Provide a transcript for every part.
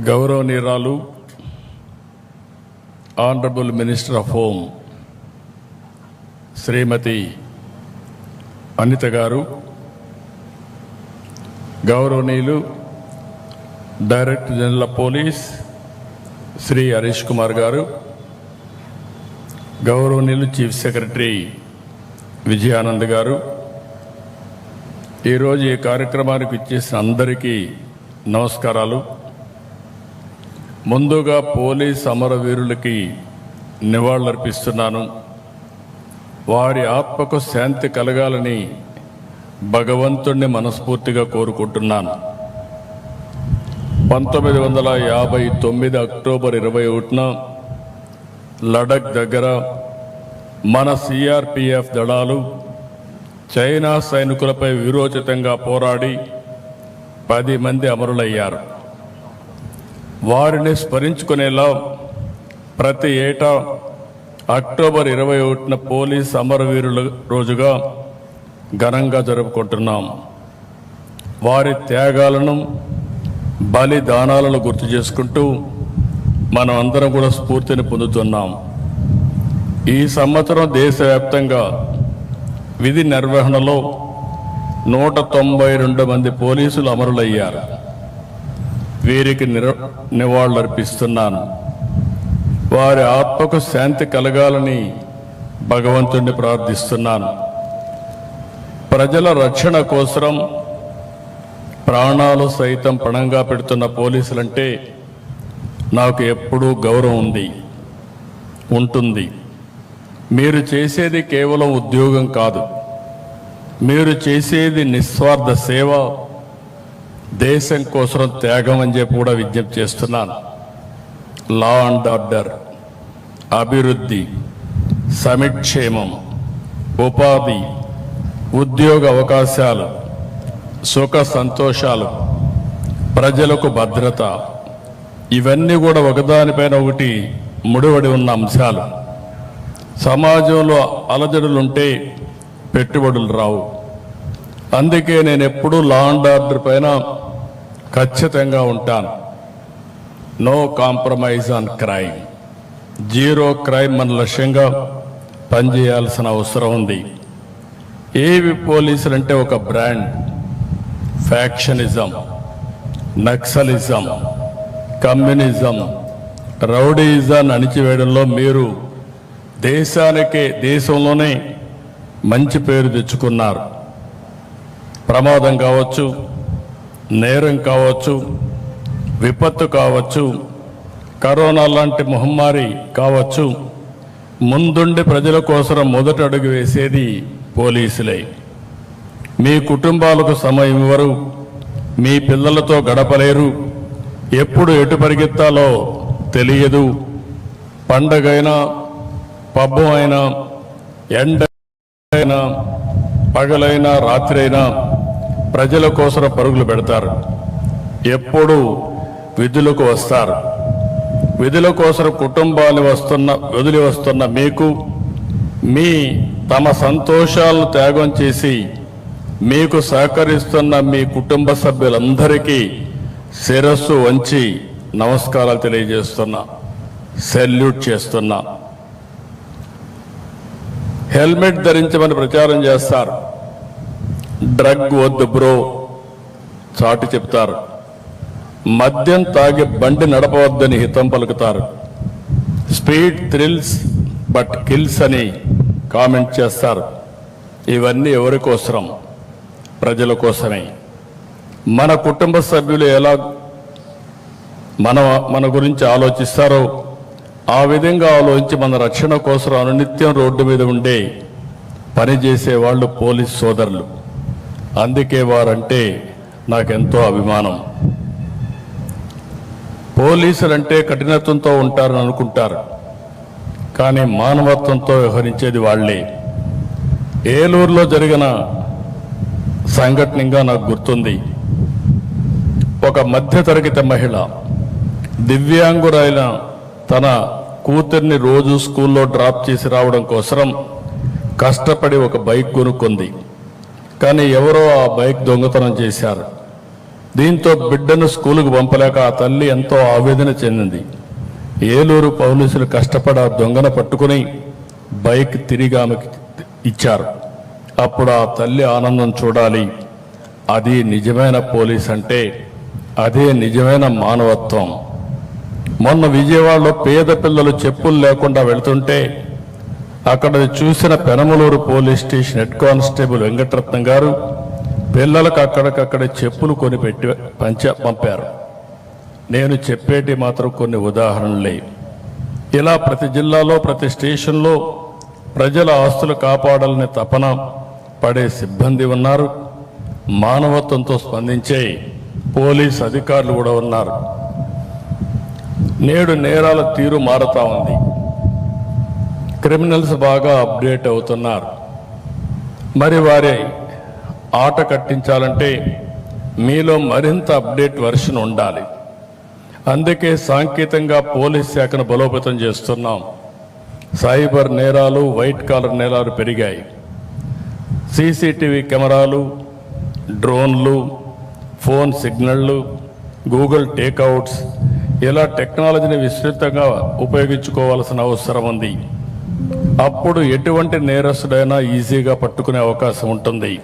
గౌరవనీయురాలు honourable minister of home Shrimati Anitha garu గౌరవనీయులు director general of police Shri Harish Kumar garu గౌరవనీయులు chief secretary Vijayanand గారు ఈరోజు ఈ కార్యక్రమానికి ఇచ్చేసిన అందరికీ నమస్కారాలు. ముందుగా పోలీస్ అమరవీరులకి నివాళులర్పిస్తున్నాను. వారి ఆత్మకు శాంతి కలగాలని భగవంతుణ్ణి మనస్ఫూర్తిగా కోరుకుంటున్నాను. పంతొమ్మిది వందల యాభై తొమ్మిది అక్టోబర్ ఇరవై ఒకటిన లడక్ దగ్గర మన సిఆర్పిఎఫ్ దళాలు చైనా సైనికులపై విరోచితంగా పోరాడి పది మంది అమరులయ్యారు. వారిని స్మరించుకునేలా ప్రతి ఏటా అక్టోబర్ ఇరవై ఒకటిన పోలీస్ అమరవీరుల రోజుగా ఘనంగా జరుపుకుంటున్నాం. వారి త్యాగాలను బలిదానాలను గుర్తు చేసుకుంటూ మనం అందరం కూడా స్ఫూర్తిని పొందుతున్నాం. ఈ సంవత్సరం దేశవ్యాప్తంగా విధి నిర్వహణలో నూట తొంభై రెండు మంది పోలీసులు అమరులయ్యారు. వీరికి నిర నివాళులర్పిస్తున్నాను. వారి ఆత్మకు శాంతి కలగాలని భగవంతుణ్ణి ప్రార్థిస్తున్నాను. ప్రజల రక్షణ కోసం ప్రాణాలు సైతం పణంగా పెడుతున్న పోలీసులంటే నాకు ఎప్పుడూ గౌరవం ఉంది ఉంటుంది. మీరు చేసేది కేవలం ఉద్యోగం కాదు. మీరు చేసేది నిస్వార్థ సేవ దేశం కోసం త్యాగం అని చెప్పి కూడా విజ్ఞప్తి చేస్తున్నాను. లా అండ్ ఆర్డర్ అభివృద్ధి సమిక్షేమం ఉపాధి ఉద్యోగ అవకాశాలు సుఖ సంతోషాలు ప్రజలకు భద్రత ఇవన్నీ కూడా ఒకదానిపైన ఒకటి ముడివడి ఉన్న అంశాలు. సమాజంలో అలజడులుంటే పెట్టుబడులు రావు. అందుకే నేను ఎప్పుడూ లా అండ్ ఆర్డర్ పైన ఖచ్చితంగా ఉంటాను. No compromise on crime zero crime మన లక్ష్యంగా పనిచేయాల్సిన అవసరం ఉంది. ఏవి పోలీసులు అంటే ఒక బ్రాండ్. ఫ్యాక్షనిజం నక్సలిజం కమ్యూనిజం రౌడీజాన్ని అణిచివేయడంలో మీరు దేశానికే దేశంలోనే మంచి పేరు తెచ్చుకున్నారు. ప్రమాదం కావచ్చు నేరం కావచ్చు విపత్తు కావచ్చు కరోనా లాంటి మహమ్మారి కావచ్చు ముందుండి ప్రజల కోసం మొదట అడుగు వేసేది పోలీసులే. మీ కుటుంబాలకు సమయం ఇవ్వరు మీ పిల్లలతో గడపలేరు ఎప్పుడు ఎటు పరిగెత్తాలో తెలియదు. పండగైనా పబ్బం అయినా ఎండ అయినా పగలైనా రాత్రైనా ప్రజల కోసం పరుగులు పెడతారు. ఎప్పుడు విధులకు వస్తారు. విధుల కోసం కుటుంబాన్ని వస్తున్న వదిలి వస్తున్న మీకు మీ తమ సంతోషాలను త్యాగం చేసి మీకు సహకరిస్తున్న మీ కుటుంబ సభ్యులందరికీ శిరస్సు వంచి నమస్కారాలు తెలియజేస్తున్నా సెల్యూట్ చేస్తున్నా. హెల్మెట్ ధరించమని ప్రచారం చేస్తారు. డ్రగ్ వద్దు బ్రో. చాటి చెప్తారు. మద్యం తాగి బండి నడపవద్దని హితం పలుకుతారు. స్పీడ్ థ్రిల్స్ బట్ కిల్స్ అని కామెంట్ చేస్తారు. ఇవన్నీ ఎవరి కోసరం? ప్రజల కోసమే. మన కుటుంబ సభ్యులు ఎలా మన మన గురించి ఆలోచిస్తారో ఆ విధంగా ఆలోచించి మన రక్షణ కోసం అనునిత్యం రోడ్డు మీద ఉండే పనిచేసే వాళ్ళు పోలీస్ సోదరులు. అందుకే వారంటే నాకెంతో అభిమానం. పోలీసులు అంటే కఠినత్వంతో ఉంటారని అనుకుంటారు. కానీ మానవత్వంతో వ్యవహరించేది వాళ్ళే ఏలూరులో జరిగిన సంఘటనగా నాకు గుర్తుంది. ఒక మధ్యతరగతి మహిళ దివ్యాంగురైన తన కూతుర్ని రోజు స్కూల్లో డ్రాప్ చేసి రావడం కోసం కష్టపడి ఒక బైక్ కొనుక్కుంది. కానీ ఎవరో ఆ బైక్ దొంగతనం చేశారు. దీంతో బిడ్డను స్కూలుకు పంపలేక ఆ తల్లి ఎంతో ఆవేదన చెందింది. ఏలూరు పోలీసులు కష్టపడి ఆ దొంగను పట్టుకుని బైక్ తిరిగి ఆమెకి ఇచ్చారు. అప్పుడు ఆ తల్లి ఆనందం చూడాలి. అది నిజమైన పోలీస్ అంటే అదే నిజమైన మానవత్వం. మొన్న విజయవాడలో పేద పిల్లలు చెప్పులు లేకుండా వెళుతుంటే అక్కడ చూసిన Penamaluru police station head constable Venkataratnam garu పిల్లలకు అక్కడికక్కడ చెప్పులు కొని పెట్టి పంచ పంపారు. నేను చెప్పేటి మాత్రం కొన్ని ఉదాహరణలే. ఇలా ప్రతి జిల్లాలో ప్రతి స్టేషన్లో ప్రజల ఆస్తులు కాపాడాలనే తపన పడే సిబ్బంది ఉన్నారు. మానవత్వంతో స్పందించే పోలీస్ అధికారులు కూడా ఉన్నారు. నేడు నేరాల తీరు మారుతా ఉంది. క్రిమినల్స్ బాగా అప్డేట్ అవుతున్నారు. మరి వారి ఆట కట్టించాలంటే మీలో మరింత అప్డేట్ వర్షన్ ఉండాలి. అందుకే సాంకేతికంగా పోలీస్ శాఖను బలోపేతం చేస్తున్నాం. సైబర్ నేరాలు వైట్ కాలర్ నేరాలు పెరిగాయి. సీసీటీవీ కెమెరాలు డ్రోన్లు ఫోన్ సిగ్నళ్ళు గూగుల్ టేక్అవుట్స్ ఇలా టెక్నాలజీని విస్తృతంగా ఉపయోగించుకోవాల్సిన అవసరం ఉంది. అప్పుడు ఎటువంటి నేరస్తుడైనా ఈజీగా పట్టుకునే అవకాశం ఉంటుంది.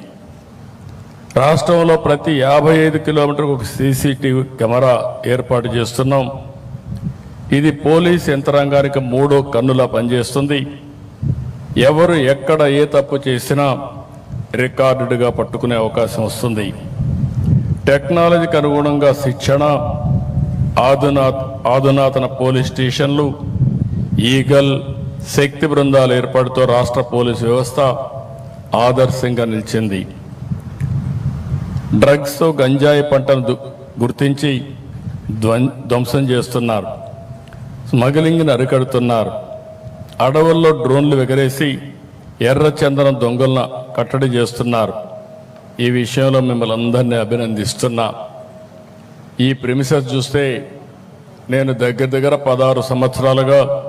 రాష్ట్రంలో ప్రతి యాభై ఐదు కిలోమీటర్కు ఒక సీసీటీవీ కెమెరా ఏర్పాటు చేస్తున్నాం. ఇది పోలీస్ యంత్రాంగానికి మూడో కన్నులా పనిచేస్తుంది. ఎవరు ఎక్కడ ఏ తప్పు చేసినా రికార్డుగా పట్టుకునే అవకాశం వస్తుంది. టెక్నాలజీకి అనుగుణంగా శిక్షణ ఆధునా ఆధునాతన పోలీస్ స్టేషన్లు ఈగల్ శక్తి బృందాల ఏర్పాటుతో రాష్ట్ర పోలీసు వ్యవస్థ ఆదర్శంగా నిలిచింది. డ్రగ్స్తో గంజాయి పంటను గుర్తించి ధ్వం- ధ్వంసం చేస్తున్నారు. స్మగ్లింగ్ని అరికడుతున్నారు అడవుల్లో డ్రోన్లు ఎగరేసి ఎర్ర చందనం దొంగలను కట్టడి చేస్తున్నారు. ఈ విషయంలో మిమ్మల్ని అందరినీ అభినందిస్తున్నా. ఈ ప్రిమిసెస్ చూస్తే నేను దగ్గర దగ్గర పదహారు సంవత్సరాలుగా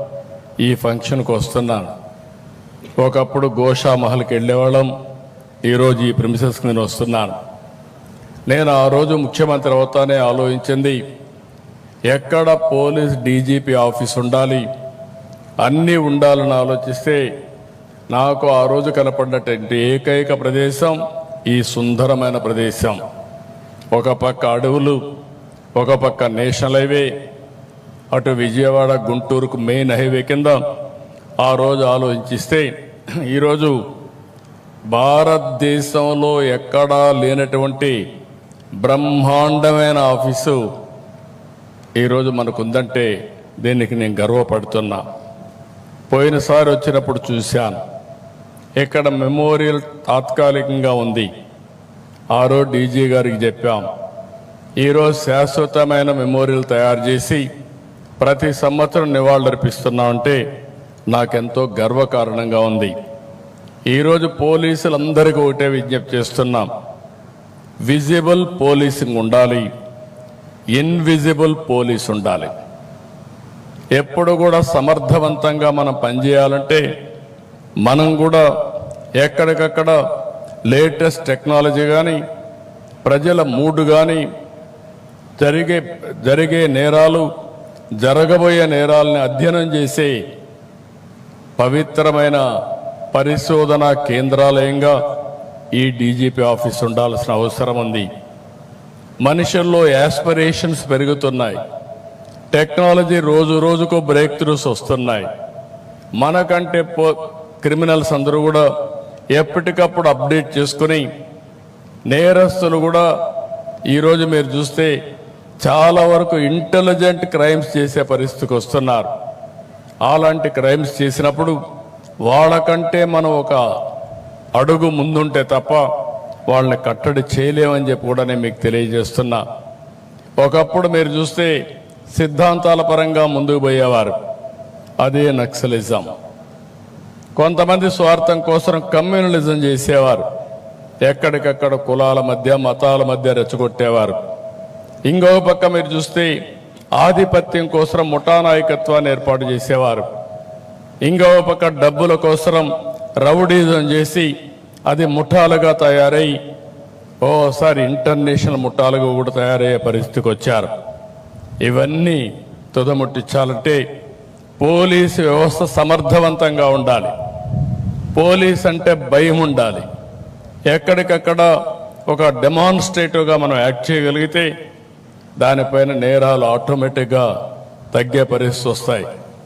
ఈ ఫంక్షన్కి వస్తున్నాను. ఒకప్పుడు గోషా మహల్కి వెళ్ళేవాళ్ళం ఈరోజు ఈ ప్రిమిసెస్కి నేను వస్తున్నాను. నేను ఆ రోజు ముఖ్యమంత్రి అవుతానే ఆలోచించింది. ఎక్కడ పోలీస్ డీజీపీ ఆఫీస్ ఉండాలి? అన్నీ ఉండాలని ఆలోచిస్తే నాకు ఆ రోజు కనపడినటువంటి ఏకైక ప్రదేశం ఈ సుందరమైన ప్రదేశం. ఒక పక్క అడవులు ఒక పక్క నేషనల్ హైవే అటు విజయవాడ గుంటూరుకు మెయిన్ హైవే కింద ఆ రోజు ఆలోచిస్తే ఈరోజు భారతదేశంలో ఎక్కడా లేనటువంటి బ్రహ్మాండమైన ఆఫీసు ఈరోజు మనకుందంటే దీనికి నేను గర్వపడుతున్నా. పోయినసారి వచ్చినప్పుడు చూశాను. ఇక్కడ మెమోరియల్ తాత్కాలికంగా ఉంది. ఆ రోజు డీజీ గారికి చెప్పాం. ఈరోజు శాశ్వతమైన మెమోరియల్ తయారు చేసి ప్రతి సంవత్సరం నివాళులర్పిస్తున్నామంటే నాకెంతో గర్వకారణంగా ఉంది. ఈరోజు పోలీసులందరికీ ఒకటే విజ్ఞప్తి చేస్తున్నాం. విజిబుల్ పోలీసింగ్ ఉండాలి. ఇన్విజిబుల్ పోలీస్ ఉండాలి. ఎప్పుడు కూడా సమర్థవంతంగా మనం పనిచేయాలంటే మనం కూడా ఎక్కడికక్కడ లేటెస్ట్ టెక్నాలజీ కానీ ప్రజల మూడు కానీ జరిగే జరిగే నేరాలు జరగబోయే నేరాలని అధ్యయనం చేసే పవిత్రమైన పరిశోధన కేంద్రాలయంగా ఈ డీజీపీ ఆఫీస్ ఉండాల్సిన అవసరం ఉంది. మనుషుల్లో యాస్పిరేషన్స్ పెరుగుతున్నాయి. టెక్నాలజీ రోజు రోజుకు బ్రేక్ త్రూస్ వస్తున్నాయి. మనకంటే పో క్రిమినల్స్ అందరూ కూడా ఎప్పటికప్పుడు అప్డేట్ చేసుకుని నేరస్తులు కూడా ఈరోజు మీరు చూస్తే చాలా వరకు ఇంటెలిజెంట్ క్రైమ్స్ చేసే పరిస్థితికి వస్తున్నారు. అలాంటి క్రైమ్స్ చేసినప్పుడు వాళ్ళకంటే మనం ఒక అడుగు ముందుంటే తప్ప వాళ్ళని కట్టడి చేయలేమని చెప్పి కూడా నేను మీకు తెలియజేస్తున్నా. ఒకప్పుడు మీరు చూస్తే సిద్ధాంతాల పరంగా ముందుకు పోయేవారు. అదే నక్సలిజం. కొంతమంది స్వార్థం కోసం కమ్యూనలిజం చేసేవారు. ఎక్కడికక్కడ కులాల మధ్య మతాల మధ్య రెచ్చగొట్టేవారు. ఇంకో పక్క మీరు చూస్తే ఆధిపత్యం కోసం ముఠా నాయకత్వాన్ని ఏర్పాటు చేసేవారు. ఇంకో పక్క డబ్బుల కోసం రౌడీజం చేసి అది ముఠాలుగా తయారై ఓసారి ఇంటర్నేషనల్ ముఠాలుగా కూడా తయారయ్యే పరిస్థితికి వచ్చారు. ఇవన్నీ తుదముట్టించాలంటే పోలీసు వ్యవస్థ సమర్థవంతంగా ఉండాలి. పోలీస్ అంటే భయం ఉండాలి. ఎక్కడికక్కడ ఒక డెమాన్స్ట్రేటివ్గా మనం యాక్ట్ చేయగలిగితే దానిపైన నేరాలు ఆటోమేటిక్గా తగ్గే పరిస్థితి వస్తాయి.